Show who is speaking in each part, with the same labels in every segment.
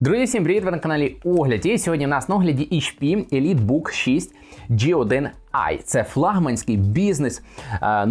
Speaker 1: Друзі, всім привіт! Ви на каналі Огляд. І сьогодні у нас на огляді HP EliteBook 6 G1i. Це флагманський бізнес е,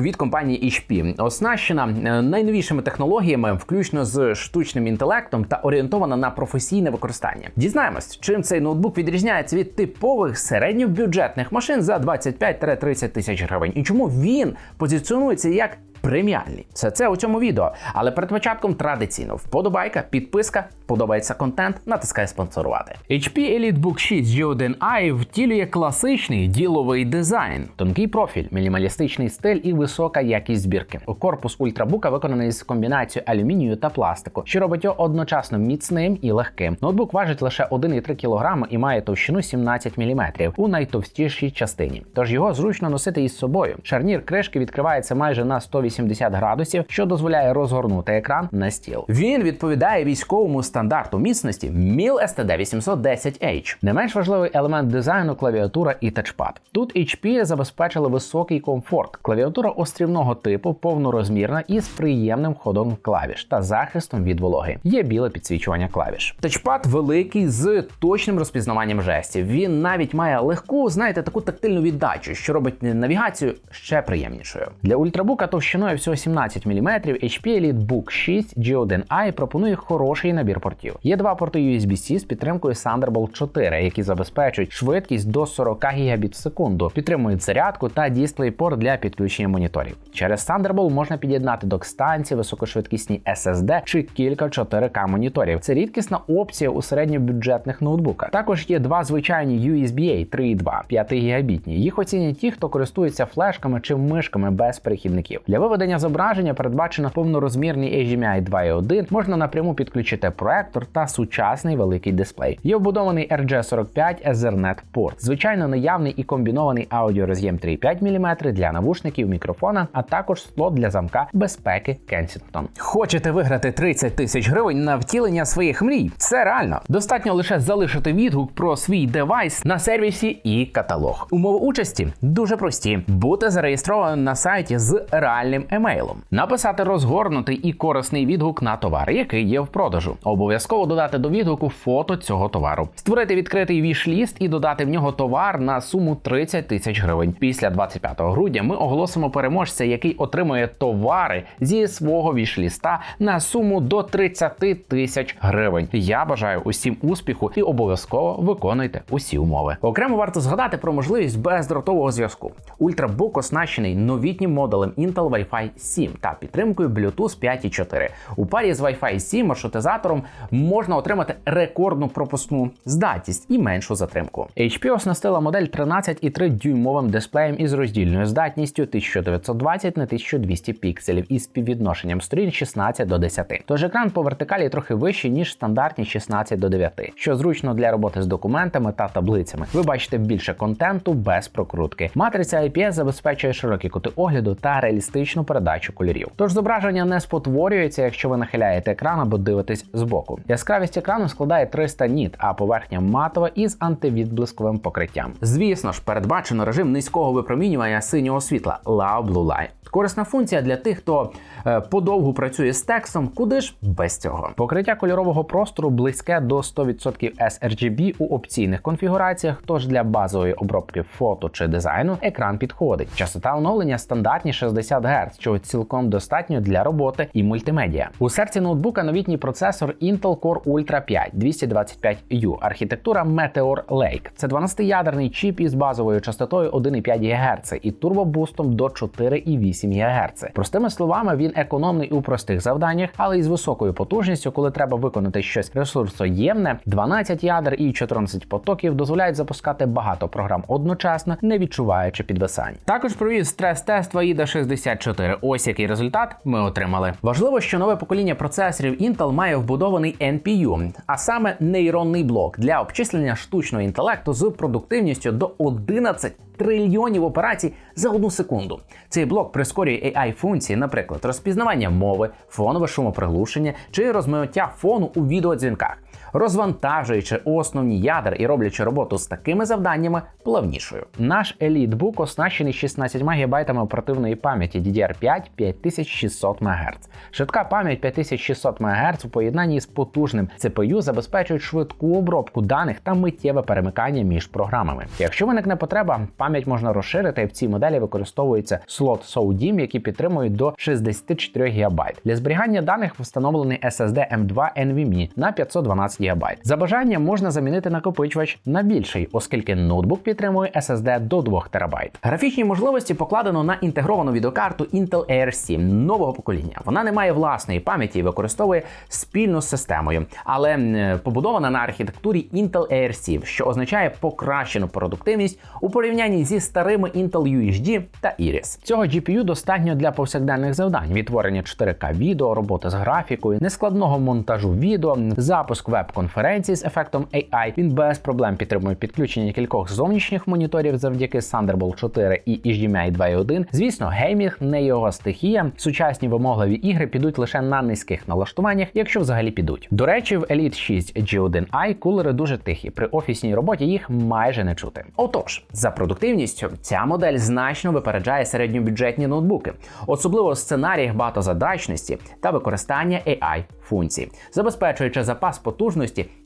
Speaker 1: від компанії HP. Оснащена е, найновішими технологіями, включно з штучним інтелектом та орієнтована на професійне використання. Дізнаємось, чим цей ноутбук відрізняється від типових середньобюджетних машин за 25-30 тисяч гривень, і чому він позиціонується як преміальні. Все це у цьому відео. Але перед початком традиційно вподобайка, підписка, подобається контент, натискай спонсорувати. HP EliteBook 6 G1i втілює класичний діловий дизайн, тонкий профіль, мінімалістичний стиль і висока якість збірки. Корпус ультрабука виконаний з комбінацією алюмінію та пластику, що робить його одночасно міцним і легким. Ноутбук важить лише 1,3 кг і має товщину 17 мм у найтовстішій частині. Тож його зручно носити із собою. Шарнір кришки відкривається майже на 180 градусів, що дозволяє розгорнути екран на стіл. Він відповідає військовому стандарту міцності MIL STD 810H. Не менш важливий елемент дизайну клавіатура і тачпад. Тут HP забезпечили високий комфорт. Клавіатура острівного типу, повнорозмірна і з приємним ходом клавіш та захистом від вологи. Є біле підсвічування клавіш. Тачпад великий з точним розпізнаванням жестів. Він навіть має легку, знаєте, таку тактильну віддачу, що робить навігацію ще приємнішою. Для ультрабука товщиною всього 17 мм HP EliteBook 6 G1i пропонує хороший набір портів. Є два порти USB-C з підтримкою Thunderbolt 4, які забезпечують швидкість до 40 Гбіт в секунду, підтримують зарядку та DisplayPort для підключення моніторів. Через Thunderbolt можна під'єднати док-станції, високошвидкісні SSD чи кілька 4К моніторів. Це рідкісна опція у середньобюджетних ноутбуках. Також є два звичайні USB-A 3.2 5 гігабітні. Їх оцінять ті, хто користується флешками чи мишками без перехідників. Для виведення зображення передбачено повнорозмірний HDMI 2.1, можна напряму підключити проектор та сучасний великий дисплей. Є вбудований RJ45 Ethernet порт. Звичайно, наявний і комбінований аудіороз'єм 3,5 мм для навушників мікрофона, а також слот для замка безпеки Kensington. Хочете виграти 30 тисяч гривень на втілення своїх мрій? Це реально. Достатньо лише залишити відгук про свій девайс на сервісі і каталог. Умови участі дуже прості: бути зареєстрованим на сайті з реальним емейлом, написати розгорнутий і корисний відгук на товар, який є в продажу. Обов'язково додати до відгуку фото цього товару, створити відкритий віш-ліст і додати в нього товар на суму 30 тисяч гривень. Після 25 грудня ми оголосимо переможця, який отримує товари зі свого віш-ліста на суму до 30 тисяч гривень. Я бажаю усім успіху і обов'язково виконуйте усі умови. Окремо варто згадати про можливість бездротового зв'язку. Ультрабук оснащений новітнім модулем Intel Wi-Fi 7 та підтримкою Bluetooth 5.4. У парі з Wi-Fi 7 маршрутизатором можна отримати рекордну пропускну здатність і меншу затримку. HP оснастила модель 13,3 дюймовим дисплеєм із роздільною здатністю 1920 на 1200 пікселів із співвідношенням сторін 16 до 10. Тож екран по вертикалі трохи вищий, ніж стандартні 16 до 9, що зручно для роботи з документами та таблицями. Ви бачите більше контенту без прокрутки. Матриця IPS забезпечує широкі кути огляду та реалістичну передачу кольорів. Тож зображення не спотворюється, якщо ви нахиляєте екран або дивитесь збоку. Яскравість екрану складає 300 ніт, а поверхня матова із антивідблисковим покриттям. Звісно ж, передбачено режим низького випромінювання синього світла Low Blue Light. Корисна функція для тих, хто е, подовгу працює з текстом, куди ж без цього. Покриття кольорового простору близьке до 100% sRGB у опційних конфігураціях, тож для базової обробки фото чи дизайну екран підходить. Частота оновлення стандартні 60 Гц, чого цілком достатньо для роботи і мультимедіа. У серці ноутбука новітній процесор Intel Core Ultra 5 225U, архітектура Meteor Lake. Це 12-ядерний чіп із базовою частотою 1,5 ГГц і турбобустом до 4,8 ГГц. Простими словами, він економний у простих завданнях, але із високою потужністю, коли треба виконати щось ресурсоємне, 12 ядер і 14 потоків дозволяють запускати багато програм одночасно, не відчуваючи підвисань. Також провів стрес-тест AIDA 64. Ось який результат ми отримали. Важливо, що нове покоління процесорів Intel має вбудований NPU, а саме нейронний блок для обчислення штучного інтелекту з продуктивністю до 11 трильйонів операцій за одну секунду. Цей блок прискорює ai функції, наприклад, розпізнавання мови, фонове шумоприглушення чи розмиття фону у відеодзвінках. Розвантажуючи основні ядер і роблячи роботу з такими завданнями плавнішою. Наш EliteBook оснащений 16 ГБ оперативної пам'яті DDR5 5600 МГц. Швидка пам'ять 5600 МГц у поєднанні з потужним CPU забезпечують швидку обробку даних та миттєве перемикання між програмами. Якщо виникне потреба, пам'ять можна розширити. і В цій моделі використовується слот SODIMM, який підтримує до 64 ГБ. Для зберігання даних встановлений SSD M2 NVMe на 512 ГБ. За бажанням можна замінити накопичувач на більший, оскільки ноутбук підтримує SSD до 2 ТБ. Графічні можливості покладено на інтегровану відеокарту Intel ARC нового покоління. Вона не має власної пам'яті і використовує спільну з системою, але побудована на архітектурі Intel ARC, що означає покращену продуктивність у порівнянні зі старими Intel UHD та Iris. Цього GPU достатньо для повсякденних завдань: відтворення 4К відео, роботи з графікою, нескладного монтажу відео, запуск веб-конференцій з ефектом AI. Він без проблем підтримує підключення кількох зовнішніх моніторів завдяки Thunderbolt 4 і HDMI 2.1. Звісно, геймінг не його стихія. Сучасні вимогливі ігри підуть лише на низьких налаштуваннях, якщо взагалі підуть. До речі, в Elite 6 G1i кулери дуже тихі. При офісній роботі їх майже не чути. Отож, за продуктивністю ця модель значно випереджає середньобюджетні ноутбуки, особливо в сценаріях багатозадачності та використання AI функцій, забезпечуючи запас потужності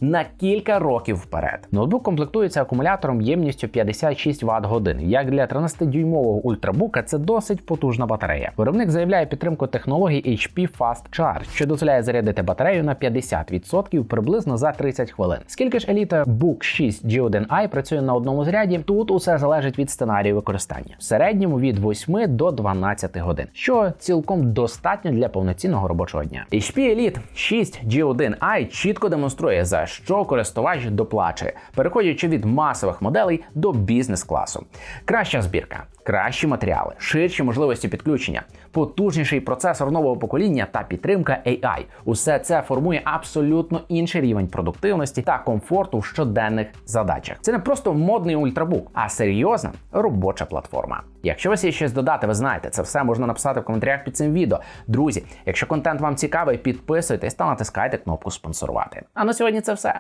Speaker 1: на кілька років вперед. Ноутбук комплектується акумулятором ємністю 56 Вт годин. Як для 13-дюймового ультрабука, це досить потужна батарея. Виробник заявляє підтримку технології HP Fast Charge, що дозволяє зарядити батарею на 50% приблизно за 30 хвилин. Скільки ж еліта Book 6 G1i працює на одному заряді, тут усе залежить від сценарію використання. В середньому від 8 до 12 годин, що цілком достатньо для повноцінного робочого дня. HP Elite 6 G1i чітко демонструє, за що користувач доплачує, переходячи від масових моделей до бізнес-класу. Краща збірка, кращі матеріали, ширші можливості підключення, потужніший процесор нового покоління та підтримка AI. Усе це формує абсолютно інший рівень продуктивності та комфорту в щоденних задачах. Це не просто модний ультрабук, а серйозна робоча платформа. Якщо у вас є щось додати, ви знаєте, це все можна написати в коментарях під цим відео. Друзі, якщо контент вам цікавий, підписуйтесь та натискайте кнопку спонсорувати. А на сьогодні це все.